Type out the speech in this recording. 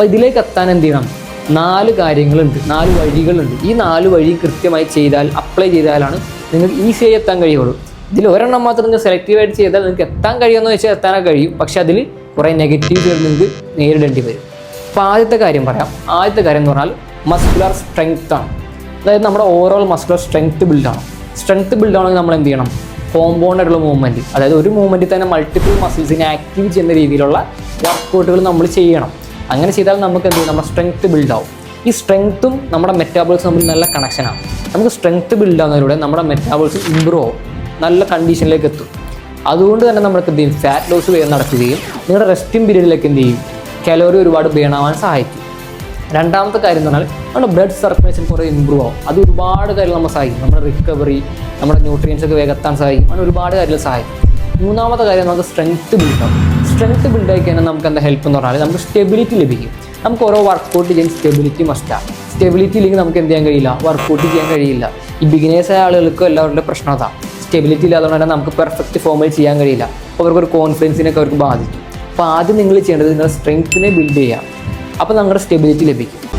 അപ്പോൾ ഇതിലേക്ക് എത്താൻ എന്ത് ചെയ്യണം? നാല് കാര്യങ്ങളുണ്ട് നാല് വഴികളുണ്ട്. ഈ നാല് വഴി കൃത്യമായി ചെയ്താൽ അപ്ലൈ ചെയ്താലാണ് നിങ്ങൾക്ക് ഈസിയായി എത്താൻ കഴിയുള്ളൂ. ഇതിൽ ഒരെണ്ണം മാത്രം നിങ്ങൾ സെലക്റ്റീവായിട്ട് ചെയ്താൽ നിങ്ങൾക്ക് എത്താൻ കഴിയുമെന്ന് വെച്ചാൽ എത്താനൊക്കെ കഴിയും. പക്ഷെ അതിൽ കുറേ നെഗറ്റീവുകൾ നിങ്ങൾക്ക് നേരിടേണ്ടി വരും. അപ്പോൾ ആദ്യത്തെ കാര്യം പറയാം. ആദ്യത്തെ കാര്യം എന്ന് പറഞ്ഞാൽ മസ്കുലർ സ്ട്രെങ്ത് ആണ്. അതായത് നമ്മുടെ ഓവറോൾ മസ്കുലർ സ്ട്രെങ്ത് ബിൽഡ് ആണ്. സ്ട്രെങ്ത് ബിൽഡ് ആണെങ്കിൽ നമ്മൾ എന്ത് ചെയ്യണം? കോമ്പൗണ്ട് ആയിട്ടുള്ള മൂവ്മെന്റ് അതായത് ഒരു മൂവ്മെന്റിൽ തന്നെ മൾട്ടിപ്പിൾ മസിൽസിനെ ആക്റ്റീവ് ചെയ്യുന്ന രീതിയിലുള്ള വർക്കൗട്ടുകൾ നമ്മൾ ചെയ്യണം. അങ്ങനെ ചെയ്താൽ നമുക്ക് എന്ത് നമ്മുടെ സ്ട്രെങ്ത് ബിൽഡ് ആവും. ഈ സ്ട്രെങ്ത്തും നമ്മുടെ മെറ്റാബോൾസും തമ്മിൽ നല്ല കണക്ഷനാണ് നമുക്ക് സ്ട്രെങ്ത് ബിൽഡ് ആവുന്നതിലൂടെ നമ്മുടെ മെറ്റാബോൾസ് ഇമ്പ്രൂവ് ആവും. നല്ല കണ്ടീഷനിലേക്ക് എത്തും. അതുകൊണ്ട് തന്നെ നമ്മൾക്ക് എന്ത് ചെയ്യും? ഫാറ്റ് ലോസ് വേഗം നടക്കുകയും നിങ്ങളുടെ റെസ്റ്റിംഗ് പീരീഡിലേക്ക് എന്ത് ചെയ്യും? കലോറി ഒരുപാട് ബേൺ ആവാൻ സഹായിക്കും. രണ്ടാമത്തെ കാര്യം എന്ന് പറഞ്ഞാൽ നമ്മുടെ ബ്ലഡ് സർക്കുലേഷൻ കുറേ ഇമ്പ്രൂവ് ആവും. അത് ഒരുപാട് കാര്യങ്ങൾ നമ്മൾ സഹായിക്കും. നമ്മുടെ റിക്കവറി നമ്മുടെ ന്യൂട്രിയൻസ് ഒക്കെ വേഗം എത്താൻ സഹായിക്കും. അങ്ങനെ ഒരുപാട് കാര്യങ്ങൾ സഹായിക്കും. മൂന്നാമത്തെ കാര്യം നമുക്ക് സ്ട്രെങ്ത് ബിൽഡ് ആവും സ്ട്രെങ്ത് ബിൽഡ് ആയി കഴിഞ്ഞാൽ നമുക്ക് എന്താ ഹെൽപ്പ് എന്ന് പറഞ്ഞാൽ നമുക്ക് സ്റ്റെബിലിറ്റി ലഭിക്കും. നമുക്ക് ഓരോ വർക്കൗട്ട് ചെയ്യാൻ സ്റ്റെബിലിറ്റി മസ്റ്റാണ് സ്റ്റെബിലിറ്റി ഇല്ലെങ്കിൽ നമുക്ക് എന്ത് ചെയ്യാൻ കഴിയില്ല? വർക്കൗട്ട് ചെയ്യാൻ കഴിയില്ല. ഈ ബിഗിനേഴ്സ് ആയ ആളുകൾക്കും എല്ലാവരുടെ പ്രശ്നം അതാണ് സ്റ്റെബിലിറ്റി ഇല്ലാത്തതുകൊണ്ട് തന്നെ നമുക്ക് പെർഫെക്റ്റ് ഫോമിൽ ചെയ്യാൻ കഴിയില്ല. അവർക്കൊരു കോൺഫിഡൻസിനൊക്കെ അവർക്ക് ബാധിക്കും. അപ്പോൾ ആദ്യം നിങ്ങൾ ചെയ്യേണ്ടത് നിങ്ങളുടെ സ്ട്രെങ്ത്തിനെ ബിൽഡ് ചെയ്യുക. അപ്പോൾ നിങ്ങളുടെ സ്റ്റെബിലിറ്റി ലഭിക്കും.